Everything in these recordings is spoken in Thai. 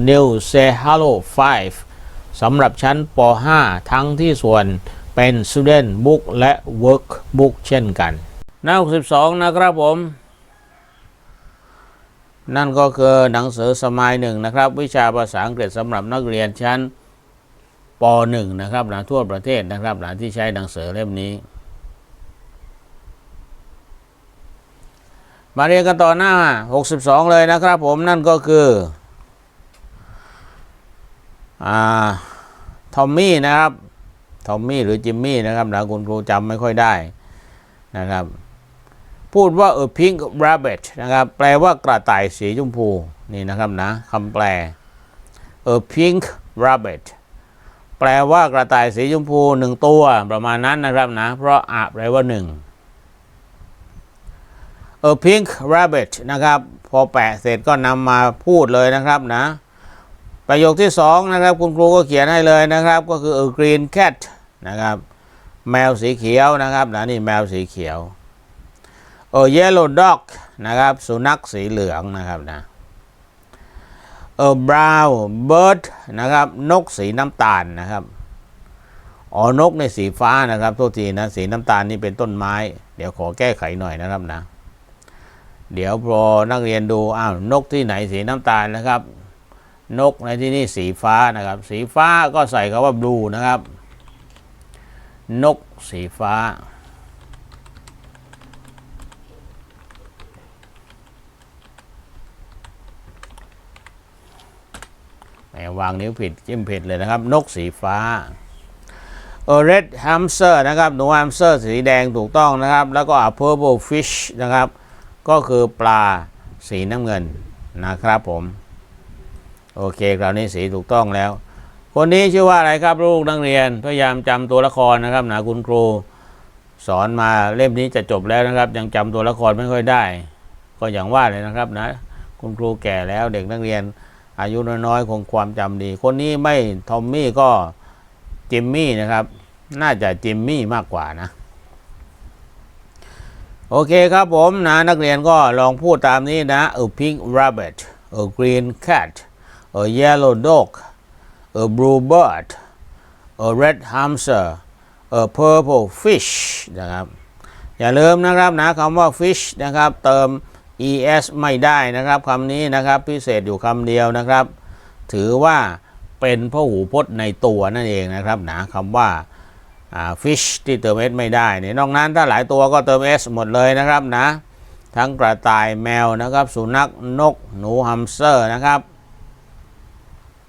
New Say Hello 5 สำหรับชั้นป .5 ทั้งที่ส่วนเป็น Student Book และ Workbook เช่นกัน หน้า 62 นะครับผม นั่นก็คือหนังสือสมัยหนึ่งนะครับ วิชาภาษาอังกฤษสำหรับนักเรียนชั้นป .1 นะครับนะทั่วประเทศนะครับนะที่ใช้หนังสือเล่มนี้ มาเรียนกันต่อหน้า 62 เลยนะครับผมนั่นก็คือ อ่าทอมมี่นะครับทอมมี่หรือจิมมี่นะครับนะคุณครูจำไม่ค่อยได้นะครับ พูดว่า a pink rabbit นะครับ แปลว่ากระต่ายสีชมพูนี่นะครับนะคำแปล a pink rabbit แปลว่ากระต่ายสีชมพูหนึ่งตัวประมาณนั้นนะครับนะ เพราะอะแปลว่าหนึ่ง a pink rabbit นะครับ พอแปะเสร็จก็นำมาพูดเลยนะครับนะ ประโยคที่สองนะครับ คุณครูก็เขียนให้เลยนะครับ ก็คือ a green cat นะครับ แมวสีเขียวนะครับนะนี่แมวสีเขียว a yellow dog นะครับ สุนัขสีเหลืองนะครับนะ a brown bird นะครับ นกสีน้ำตาลนะครับอ๋อนกในสีฟ้านะครับโทษทีนะสีน้ำตาลนี่เป็นต้นไม้ เดี๋ยวขอแก้ไขหน่อยนะครับนะ เดี๋ยวพอนักเรียนดูอ้าวนกที่ไหนสีน้ำตาลนะครับ นกในที่นี่สีฟ้านะครับ สีฟ้าก็ใส่คำว่า blue นะครับ นกสีฟ้าแหมวางนิ้วผิดจิ้มผิดเลยนะครับ นกสีฟ้า a red hamster นะครับ หนู hamster สีแดงถูกต้องนะครับ แล้วก็ a purple fish นะครับ ก็คือปลาสีน้ำเงินนะครับผม โอเคคราวนี้สีถูกต้องแล้ว คนนี้ชื่อว่าอะไรครับลูกนักเรียน พยายามจำตัวละครนะครับนะคุณครู สอนมาเล่มนี้จะจบแล้วนะครับ ยังจำตัวละครไม่ค่อยได้ ก็อย่างว่าเลยนะครับนะ คุณครูแก่แล้วเด็กนักเรียน อายุน้อยๆคงความจำดี คนนี้ไม่ทอมมี่ก็จิมมี่นะครับ น่าจะจิมมี่มากกว่านะโอเคครับผมนะ นักเรียนก็ลองพูดตามนี้นะ a pink rabbit a green cat a yellow dog a blue bird a red hamster a purple fish นะครับ อย่าลืมนะครับนะคำว่า fish นะครับ เติม es ไม่ได้นะครับคำนี้นะครับพิเศษอยู่คำเดียวนะครับ ถือว่าเป็นพหูพจน์ในตัวนั่นเองนะครับนะคำว่า fish ที่เติม s ไม่ได้เนี่ยนอกนั้นถ้าหลายตัวก็เติม s หมดเลยนะครับนะ ทั้งกระต่ายแมวนะครับ สุนัขนก หนูฮัมสเตอร์นะครับ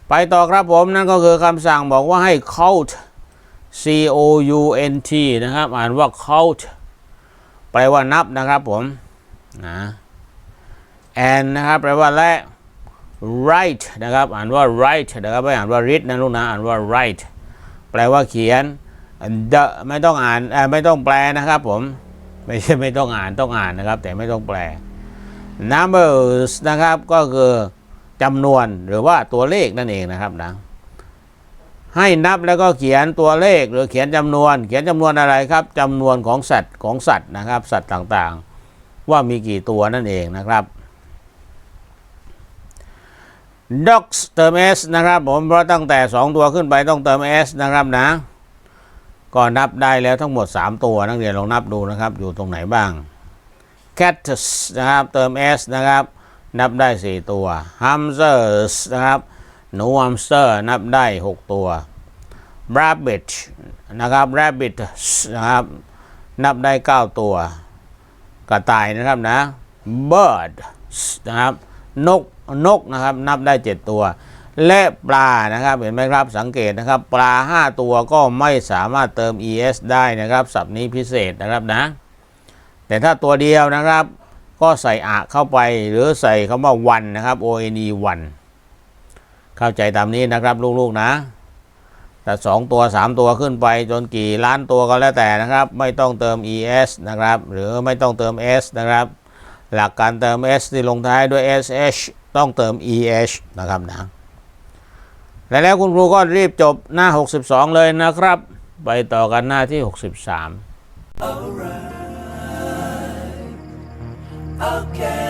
ไปต่อครับผมนั่นก็คือคำสั่งบอกว่าให้ count c o u n t นะครับ อ่านว่า count แปลว่านับนะครับผมนะ and นะครับแปลว่าและ write นะครับ อ่านว่า write นะครับไม่อ่านว่า read นะลูกนะอ่านว่า write แปลว่าเขียน the ไม่ต้องอ่านเอ่ไม่ต้องแปลนะครับผมไม่ใช่ไม่ต้องอ่านต้องอ่านนะครับ แต่ไม่ต้องแปล numbers นะครับก็คือ จำนวนหรือว่าตัวเลขนั่นเองนะครับนะให้นับแล้วก็เขียนตัวเลขหรือเขียนจำนวน เขียนจำนวนอะไรครับจำนวนของสัตว์ของสัตว์นะครับ สัตว์ต่างๆ ว่ามีกี่ตัวนั่นเองนะครับ dogs เติม s นะครับผมเพราะตั้งแต่ 2 ตัวขึ้นไปต้องเติม s นะครับนะ ก็นับได้แล้วทั้งหมด 3 ตัวนักเรียนลองนับดูนะครับ อยู่ตรงไหนบ้าง cats นะครับเติม s นะครับ นับได้ 4 ตัว hamsters นะครับหนู hamster นับได้ 6 ตัว rabbit นะครับ rabbit นะครับ นับได้ 9 ตัว กระต่ายนะครับนะ bird นะครับ นก นกนะครับ นับได้ 7 ตัว และปลานะครับ เห็นไหมครับ สังเกตนะครับ ปลา 5 ตัวก็ไม่สามารถเติม es ได้นะครับศัพท์นี้พิเศษนะครับนะ แต่ถ้าตัวเดียวนะครับ ก็ใส่อะเข้าไปหรือใส่คำว่า one นะครับ one one เข้าใจตามนี้นะครับลูกๆนะ แต่สองตัวสามตัวขึ้นไปจนกี่ล้านตัวก็แล้วแต่นะครับ ไม่ต้องเติม es นะครับ หรือไม่ต้องเติม s นะครับ หลักการเติม s ที่ลงท้ายด้วย sh ต้องเติม eh นะครับนะและแล้วคุณครูก็รีบจบหน้า 62 เลยนะครับ ไปต่อกันหน้าที่ 63 Okay, okay, okay.